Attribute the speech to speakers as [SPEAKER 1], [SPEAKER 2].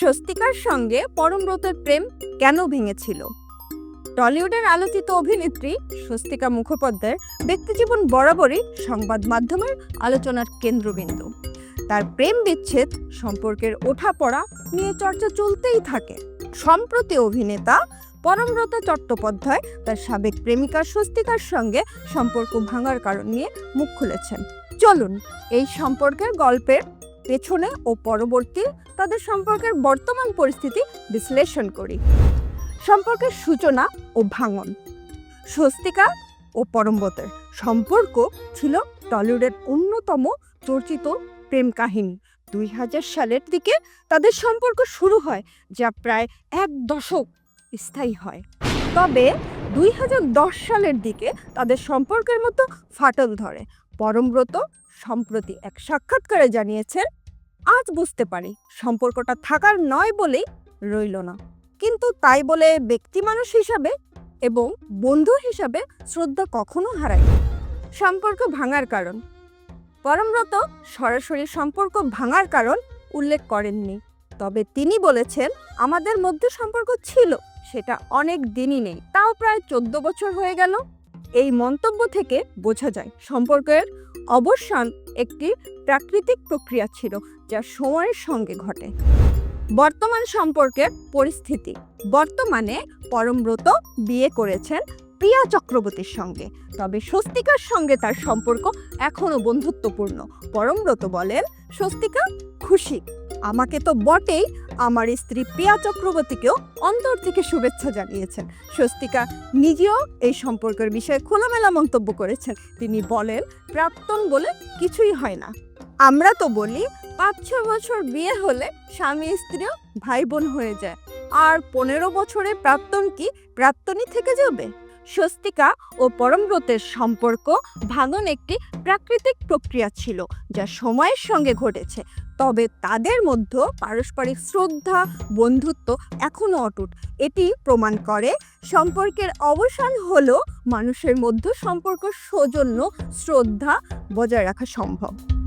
[SPEAKER 1] স্বস্তিকার সঙ্গে পরমব্রতের প্রেম কেন ভেঙেছিল? টলিউডের আলোচিত অভিনেত্রী স্বস্তিকা মুখোপাধ্যায়ের ব্যক্তিজীবন বরাবরই সংবাদ মাধ্যমের আলোচনার কেন্দ্রবিন্দু। তার প্রেম বিচ্ছেদ, সম্পর্কের ওঠাপড়া নিয়ে চর্চা চলতেই থাকে। সম্প্রতি অভিনেতা পরমব্রত চট্টোপাধ্যায় তার সাবেক প্রেমিকা স্বস্তিকার সঙ্গে সম্পর্ক ভাঙার কারণ নিয়ে মুখ খুলেছেন। চলুন এই সম্পর্কের গল্পের পেছনে ও পরবর্তী তাদের সম্পর্কের বর্তমান পরিস্থিতি বিশ্লেষণ করি। সম্পর্কের সূচনা ও ভাঙন। স্বস্তিকা ও পরমব্রতের সম্পর্ক ছিল টলিউডের অন্যতম চর্চিত প্রেম কাহিনী। দুই হাজার সালের দিকে তাদের সম্পর্ক শুরু হয়, যা প্রায় এক দশক স্থায়ী হয়। তবে দুই হাজার দশ সালের দিকে তাদের সম্পর্কের মতো ফাটল ধরে। পরমব্রত সম্প্রতি এক সাক্ষাৎকারে জানিয়েছেন আজ বুঝতে পারি, সম্পর্কটা থাকার নয় বলেই রইল না। কিন্তু তাই বলে ব্যক্তি মানুষ হিসাবে এবং বন্ধু হিসাবে শ্রদ্ধা কখনো হারায় সম্পর্ক ভাঙার কারণ। পরমব্রত সরাসরি সম্পর্ক ভাঙার কারণ উল্লেখ করেননি। তবে তিনি বলেছেন, আমাদের মধ্যে সম্পর্ক ছিল, সেটা অনেক দিনই নেই। তাও প্রায় চোদ্দ বছর হয়ে গেল। এই মন্তব্য থেকে বোঝা যায় সম্পর্কের অবসান একটি প্রাকৃতিক প্রক্রিয়া ছিল যা সময়ের সঙ্গে ঘটে। বর্তমান সম্পর্কের পরিস্থিতি। বর্তমানে পরমব্রত বিয়ে করেছেন প্রিয়া চক্রবর্তীর সঙ্গে। তবে স্বস্তিকার সঙ্গে তার সম্পর্ক এখনও বন্ধুত্বপূর্ণ। পরমব্রত বলেন, স্বস্তিকা খুশি। আমাকে তো বটেই আমার স্ত্রী প্রিয়া চক্রবর্তীকেও অন্তর থেকে শুভেচ্ছা জানিয়েছেন। স্বস্তিকা নিজেও এই সম্পর্কের বিষয়ে খোলামেলা মন্তব্য করেছেন। তিনি বলেন, প্রাক্তন বলে কিছুই হয় না। আমরা তো বলি, পাঁচ, ছ বছর বিয়ে হলে স্বামী, স্ত্রীও ভাই বোন হয়ে যায়। আর পনেরো বছরে প্রাক্তন কি প্রাক্তনই থেকে যাবে? স্বস্তিকা ও পরমব্রতের সম্পর্ক ভাঙন একটি প্রাকৃতিক প্রক্রিয়া ছিল যা সময়ের সঙ্গে ঘটেছে। তবে তাদের মধ্যে পারস্পরিক শ্রদ্ধা, বন্ধুত্ব এখনও অটুট। এটি প্রমাণ করে সম্পর্কের অবসান হলেও মানুষের মধ্যে সম্পর্ক সৌজন্য, শ্রদ্ধা বজায় রাখা সম্ভব।